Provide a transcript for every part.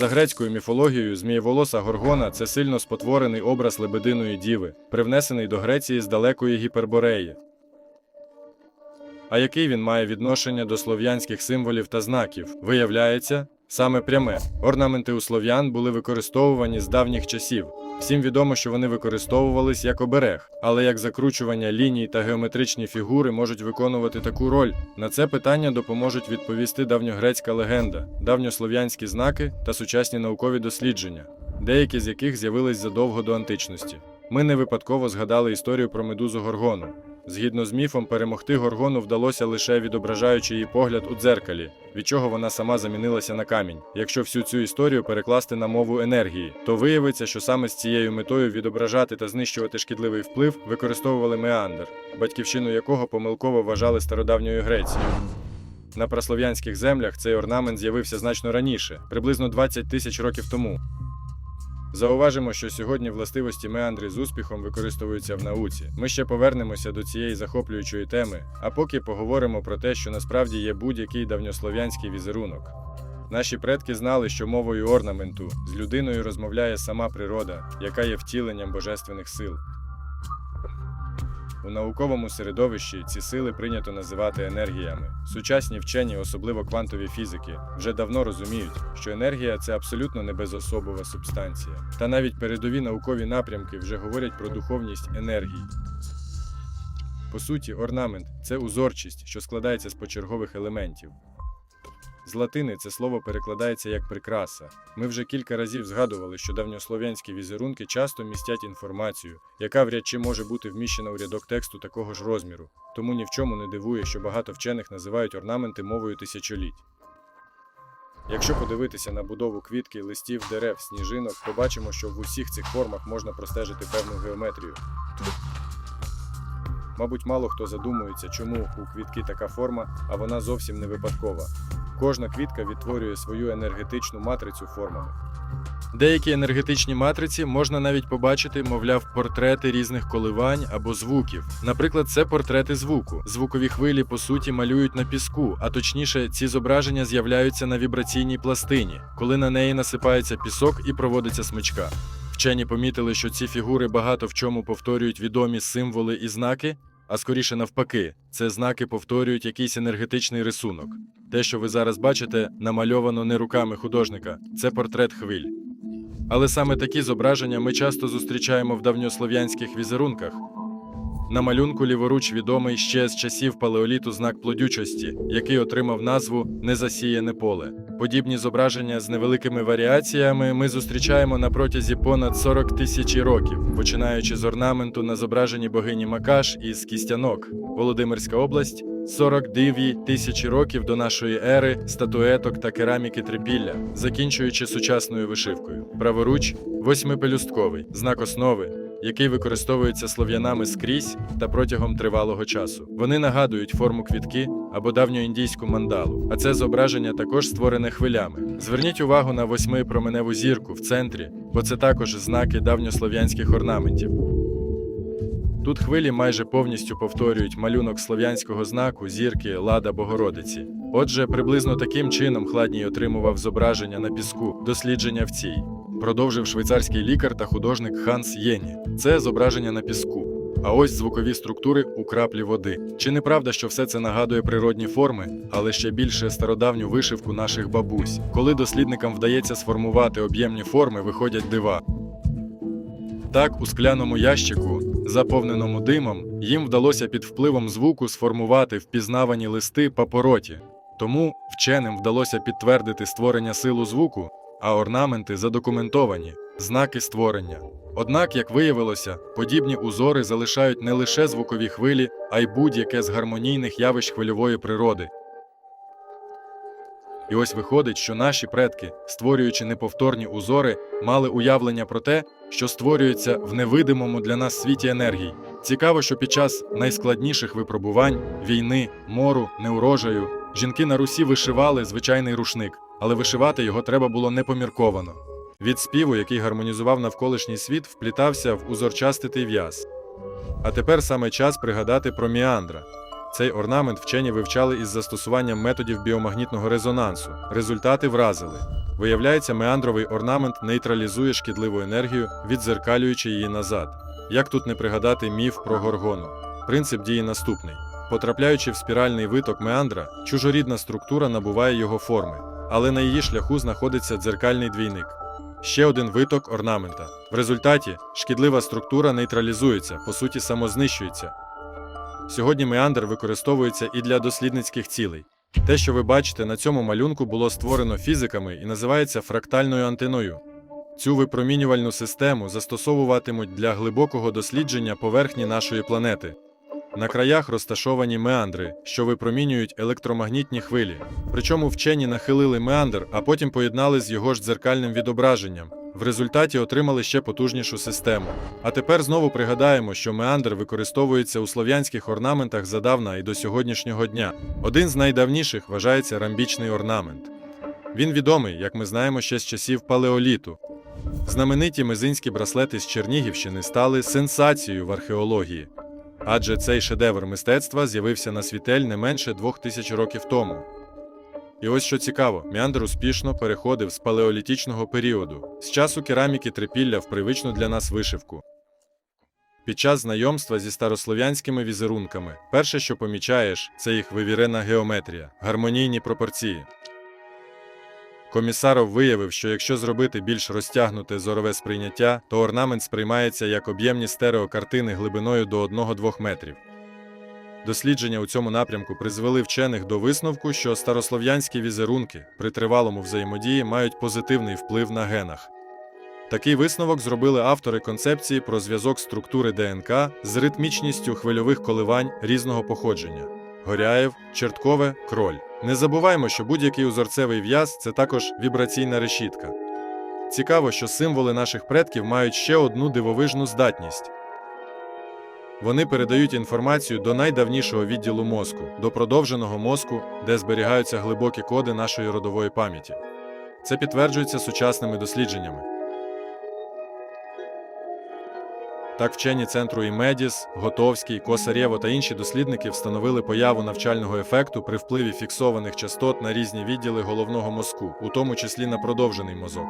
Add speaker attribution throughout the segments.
Speaker 1: За грецькою міфологією, змієволоса Горгона це сильно спотворений образ лебединої діви, привнесений до Греції з далекої Гіпербореї. А який він має відношення до слов'янських символів та знаків? Виявляється, саме пряме. Орнаменти у слов'ян були використовувані з давніх часів. Всім відомо, що вони використовувались як оберег, але як закручування ліній та геометричні фігури можуть виконувати таку роль. На це питання допоможуть відповісти давньогрецька легенда, давньослов'янські знаки та сучасні наукові дослідження, деякі з яких з'явились задовго до античності. Ми не випадково згадали історію про медузу Горгону. Згідно з міфом, перемогти Горгону вдалося лише відображаючи її погляд у дзеркалі, від чого вона сама замінилася на камінь. Якщо всю цю історію перекласти на мову енергії, то виявиться, що саме з цією метою відображати та знищувати шкідливий вплив використовували меандр, батьківщину якого помилково вважали стародавньою Грецією. На праслов'янських землях цей орнамент з'явився значно раніше, приблизно 20 тисяч років тому. Зауважимо, що сьогодні властивості меандри з успіхом використовуються в науці. Ми ще повернемося до цієї захоплюючої теми, а поки поговоримо про те, що насправді є будь-який давньослов'янський візерунок. Наші предки знали, що мовою орнаменту з людиною розмовляє сама природа, яка є втіленням божественних сил. У науковому середовищі ці сили прийнято називати енергіями. Сучасні вчені, особливо квантові фізики, вже давно розуміють, що енергія це абсолютно не безособова субстанція. Та навіть передові наукові напрямки вже говорять про духовність енергії. По суті, орнамент це узорчість, що складається з почергових елементів. З латини це слово перекладається як прикраса. Ми вже кілька разів згадували, що давньослов'янські візерунки часто містять інформацію, яка вряд чи може бути вміщена у рядок тексту такого ж розміру. Тому ні в чому не дивує, що багато вчених називають орнаменти мовою тисячоліть. Якщо подивитися на будову квітки, листів, дерев, сніжинок, то бачимо, що в усіх цих формах можна простежити певну геометрію. Мабуть, мало хто задумується, чому у квітки така форма, а вона зовсім не випадкова. Кожна квітка відтворює свою енергетичну матрицю формами. Деякі енергетичні матриці можна навіть побачити, мовляв, портрети різних коливань або звуків. Наприклад, це портрети звуку. Звукові хвилі, по суті, малюють на піску, а точніше, ці зображення з'являються на вібраційній пластині, коли на неї насипається пісок і проводиться смичка. Вчені помітили, що ці фігури багато в чому повторюють відомі символи і знаки, а скоріше навпаки, це знаки повторюють якийсь енергетичний рисунок. Те, що ви зараз бачите, намальовано не руками художника, це портрет хвиль. Але саме такі зображення ми часто зустрічаємо в давньослов'янських візерунках. На малюнку ліворуч відомий ще з часів палеоліту знак плодючості, який отримав назву Незасіяне поле. Подібні зображення з невеликими варіаціями ми зустрічаємо на протязі понад 40 тисяч років, починаючи з орнаменту на зображенні богині Макаш із Кістянок, Володимирська область. 42 тисячі років до нашої ери, статуеток та кераміки трипілля, закінчуючи сучасною вишивкою. Праворуч восьмипелюстковий знак основи, який використовується слов'янами скрізь та протягом тривалого часу. Вони нагадують форму квітки або давньоіндійську мандалу, а це зображення також створене хвилями. Зверніть увагу на восьмипроменеву зірку в центрі, бо це також знаки давньослов'янських орнаментів. Тут хвилі майже повністю повторюють малюнок слов'янського знаку зірки Лада Богородиці. Отже, приблизно таким чином Хладній отримував зображення на піску, дослідження в цій. Продовжив швейцарський лікар та художник Ханс Єні. Це зображення на піску. А ось звукові структури у краплі води. Чи не правда, що все це нагадує природні форми, але ще більше стародавню вишивку наших бабусь? Коли дослідникам вдається сформувати об'ємні форми, виходять дива. Так, у скляному ящику, заповненому димом, їм вдалося під впливом звуку сформувати впізнавані листи папороті. Тому вченим вдалося підтвердити створення силу звуку, а орнаменти задокументовані знаки створення. Однак, як виявилося, подібні узори залишають не лише звукові хвилі, а й будь-яке з гармонійних явищ хвильової природи. І ось виходить, що наші предки, створюючи неповторні узори, мали уявлення про те, що створюється в невидимому для нас світі енергій. Цікаво, що під час найскладніших випробувань війни, мору, неурожаю, жінки на Русі вишивали звичайний рушник, але вишивати його треба було непомірковано. Від співу, який гармонізував навколишній світ, вплітався в узорчаститий в'яз. А тепер саме час пригадати про Міандра. Цей орнамент вчені вивчали із застосуванням методів біомагнітного резонансу. Результати вразили. Виявляється, меандровий орнамент нейтралізує шкідливу енергію, відзеркалюючи її назад. Як тут не пригадати міф про горгону? Принцип дії наступний: потрапляючи в спіральний виток меандра, чужорідна структура набуває його форми, але на її шляху знаходиться дзеркальний двійник. Ще один виток орнамента. В результаті шкідлива структура нейтралізується, по суті, самознищується. Сьогодні меандр використовується і для дослідницьких цілей. Те, що ви бачите на цьому малюнку, було створено фізиками і називається фрактальною антеною. Цю випромінювальну систему застосовуватимуть для глибокого дослідження поверхні нашої планети. На краях розташовані меандри, що випромінюють електромагнітні хвилі. Причому вчені нахилили меандр, а потім поєднали з його ж дзеркальним відображенням. В результаті отримали ще потужнішу систему. А тепер знову пригадаємо, що меандр використовується у слов'янських орнаментах задавна і до сьогоднішнього дня. Один з найдавніших вважається рамбічний орнамент. Він відомий, як ми знаємо, ще з часів палеоліту. Знамениті мезинські браслети з Чернігівщини стали сенсацією в археології. Адже цей шедевр мистецтва з'явився на світель не менше двох тисяч років тому. І ось що цікаво, меандр успішно переходив з палеолітичного періоду, з часу кераміки трипілля в привичну для нас вишивку. Під час знайомства зі старослов'янськими візерунками, перше, що помічаєш, це їх вивірена геометрія, гармонійні пропорції. Комісаров виявив, що якщо зробити більш розтягнуте зорове сприйняття, то орнамент сприймається як об'ємні стереокартини глибиною до 1-2 метрів. Дослідження у цьому напрямку призвели вчених до висновку, що старослов'янські візерунки при тривалому взаємодії мають позитивний вплив на генах. Такий висновок зробили автори концепції про зв'язок структури ДНК з ритмічністю хвильових коливань різного походження. Горяєв, Черткове, Кроль. Не забуваймо, що будь-який узорцевий в'яз це також вібраційна решітка. Цікаво, що символи наших предків мають ще одну дивовижну здатність. Вони передають інформацію до найдавнішого відділу мозку, до продовженого мозку, де зберігаються глибокі коди нашої родової пам'яті. Це підтверджується сучасними дослідженнями. Так вчені центру Імедіс, Готовський, Косарєво та інші дослідники встановили появу навчального ефекту при впливі фіксованих частот на різні відділи головного мозку, у тому числі на продовжений мозок.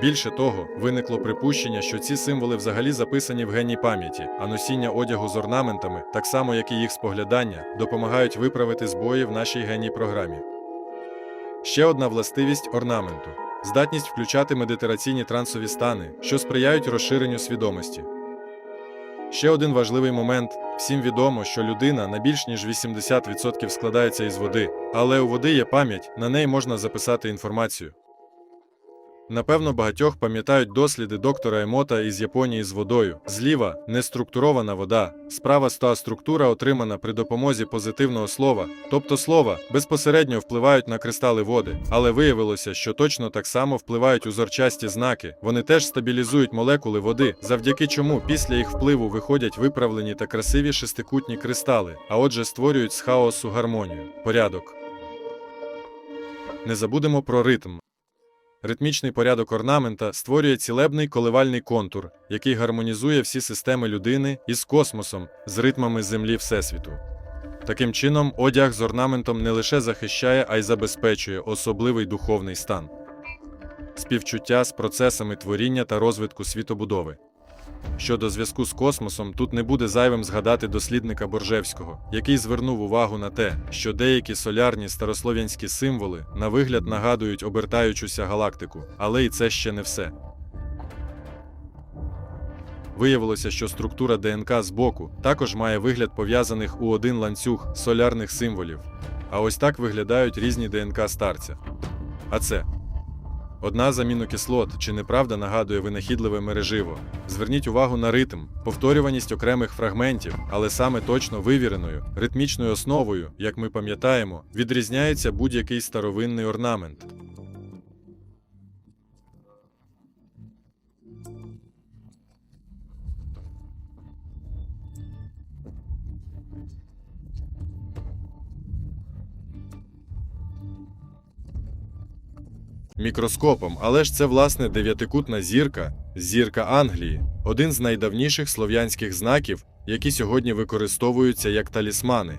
Speaker 1: Більше того, виникло припущення, що ці символи взагалі записані в генній пам'яті, а носіння одягу з орнаментами, так само як і їх споглядання, допомагають виправити збої в нашій генній програмі. Ще одна властивість орнаменту здатність включати медитераційні трансові стани, що сприяють розширенню свідомості. Ще один важливий момент: всім відомо, що людина на більш ніж 80% складається із води, але у води є пам'ять, на неї можна записати інформацію. Напевно, багатьох пам'ятають досліди доктора Емота із Японії з водою. Зліва неструктурована вода, справа стоа структура отримана при допомозі позитивного слова, тобто слова безпосередньо впливають на кристали води, але виявилося, що точно так само впливають узорчасті знаки. Вони теж стабілізують молекули води, завдяки чому після їх впливу виходять виправлені та красиві шестикутні кристали, а отже створюють з хаосу гармонію, порядок. Не забудемо про ритм. Ритмічний порядок орнамента створює цілебний коливальний контур, який гармонізує всі системи людини із космосом, з ритмами Землі Всесвіту. Таким чином, одяг з орнаментом не лише захищає, а й забезпечує особливий духовний стан, співчуття з процесами творіння та розвитку світобудови. Щодо зв'язку з космосом, тут не буде зайвим згадати дослідника Боржевського, який звернув увагу на те, що деякі солярні старослов'янські символи на вигляд нагадують обертаючуся галактику, але і це ще не все. Виявилося, що структура ДНК збоку також має вигляд пов'язаних у один ланцюг солярних символів. А ось так виглядають різні ДНК старця. А це Одна з амінокислот чи неправда нагадує винахідливе мереживо. Зверніть увагу на ритм, повторюваність окремих фрагментів, але саме точно вивіреною, ритмічною основою, як ми пам'ятаємо, відрізняється будь-який старовинний орнамент. Мікроскопом, але ж це власне дев'ятикутна зірка, зірка Англії, один з найдавніших слов'янських знаків, які сьогодні використовуються як талісмани.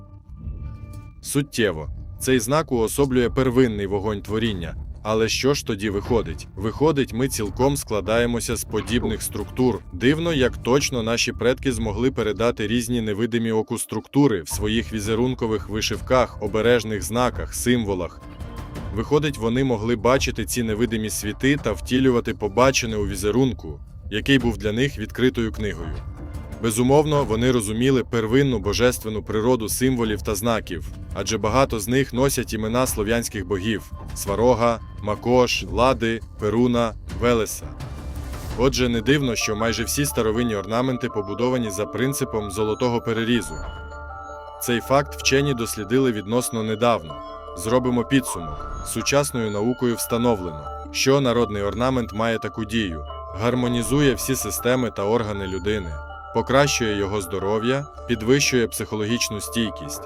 Speaker 1: Суттєво, цей знак уособлює первинний вогонь творіння. Але що ж тоді виходить? Виходить, ми цілком складаємося з подібних структур. Дивно, як точно наші предки змогли передати різні невидимі оку структури в своїх візерункових вишивках, обережних знаках, символах. Виходить, вони могли бачити ці невидимі світи та втілювати побачене у візерунку, який був для них відкритою книгою. Безумовно, вони розуміли первинну божественну природу символів та знаків, адже багато з них носять імена слов'янських богів: Сварога, Макош, Лади, Перуна, Велеса. Отже, не дивно, що майже всі старовинні орнаменти побудовані за принципом золотого перерізу. Цей факт вчені дослідили відносно недавно. Зробимо підсумок. Сучасною наукою встановлено, що народний орнамент має таку дію: гармонізує всі системи та органи людини, покращує його здоров'я, підвищує психологічну стійкість.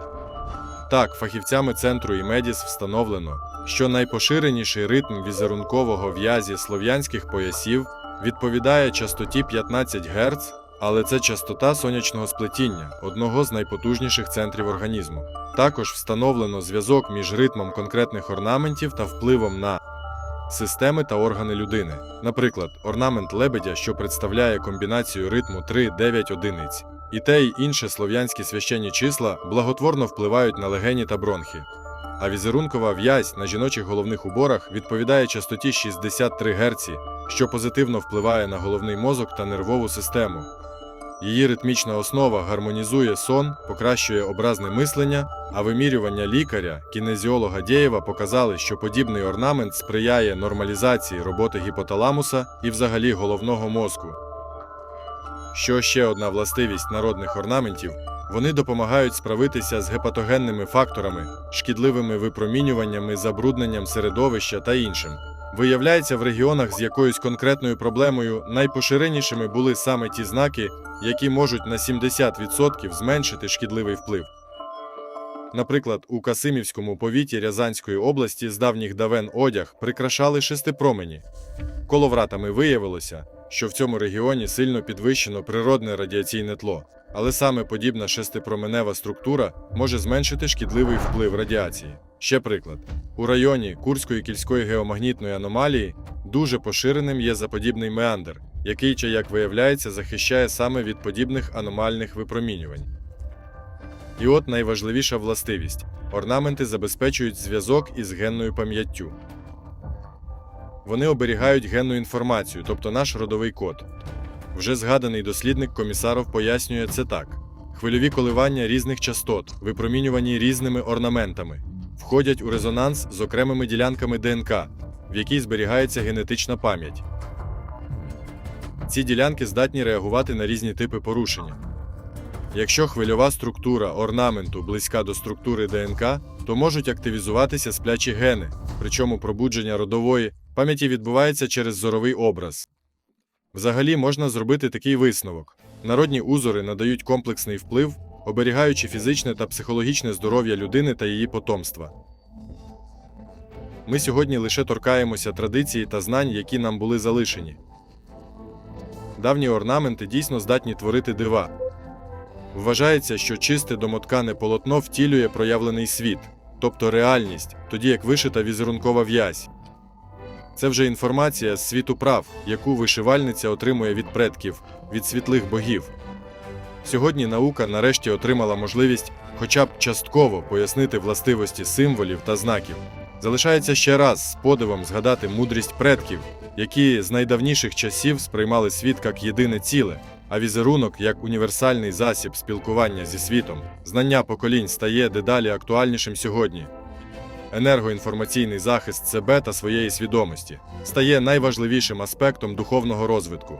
Speaker 1: Так, фахівцями центру і Медіс встановлено, що найпоширеніший ритм візерункового в'язі слов'янських поясів відповідає частоті 15 Гц, але це частота сонячного сплетіння, одного з найпотужніших центрів організму. Також встановлено зв'язок між ритмом конкретних орнаментів та впливом на системи та органи людини. Наприклад, орнамент лебедя, що представляє комбінацію ритму 3-9 одиниць. І те й інше слов'янські священні числа благотворно впливають на легені та бронхи. А візерункова в'язь на жіночих головних уборах відповідає частоті 63 Гц, що позитивно впливає на головний мозок та нервову систему. Її ритмічна основа гармонізує сон, покращує образне мислення, а вимірювання лікаря, кінезіолога Дєєва показали, що подібний орнамент сприяє нормалізації роботи гіпоталамуса і взагалі головного мозку. Що ще одна властивість народних орнаментів вони допомагають справитися з гепатогенними факторами, шкідливими випромінюваннями, забрудненням середовища та іншим. Виявляється, в регіонах з якоюсь конкретною проблемою найпоширенішими були саме ті знаки, які можуть на 70% зменшити шкідливий вплив. Наприклад, у Касимівському повіті Рязанської області з давніх давен одяг прикрашали шестипромені. Коловратами виявилося, що в цьому регіоні сильно підвищено природне радіаційне тло, але саме подібна шестипроменева структура може зменшити шкідливий вплив радіації. Ще приклад: у районі Курської кільської геомагнітної аномалії дуже поширеним є заподібний меандр, який, чи як виявляється, захищає саме від подібних аномальних випромінювань. І от найважливіша властивість: орнаменти забезпечують зв'язок із генною пам'яттю. Вони оберігають генну інформацію, тобто наш родовий код. Вже згаданий дослідник комісаров пояснює це так: хвильові коливання різних частот, випромінювані різними орнаментами, входять у резонанс з окремими ділянками ДНК, в якій зберігається генетична пам'ять. Ці ділянки здатні реагувати на різні типи порушення. Якщо хвильова структура орнаменту близька до структури ДНК, то можуть активізуватися сплячі гени, причому пробудження родової пам'яті відбувається через зоровий образ. Взагалі можна зробити такий висновок: народні узори надають комплексний вплив, оберігаючи фізичне та психологічне здоров'я людини та її потомства. Ми сьогодні лише торкаємося традиції та знань, які нам були залишені. Давні орнаменти дійсно здатні творити дива. Вважається, що чисте домоткане полотно втілює проявлений світ, тобто реальність, тоді як вишита візерункова в'язь. Це вже інформація з світу прав, яку вишивальниця отримує від предків, від світлих богів. Сьогодні наука нарешті отримала можливість хоча б частково пояснити властивості символів та знаків. Залишається ще раз з подивом згадати мудрість предків, які з найдавніших часів сприймали світ як єдине ціле, а візерунок як універсальний засіб спілкування зі світом. Знання поколінь стає дедалі актуальнішим сьогодні. Енергоінформаційний захист себе та своєї свідомості стає найважливішим аспектом духовного розвитку.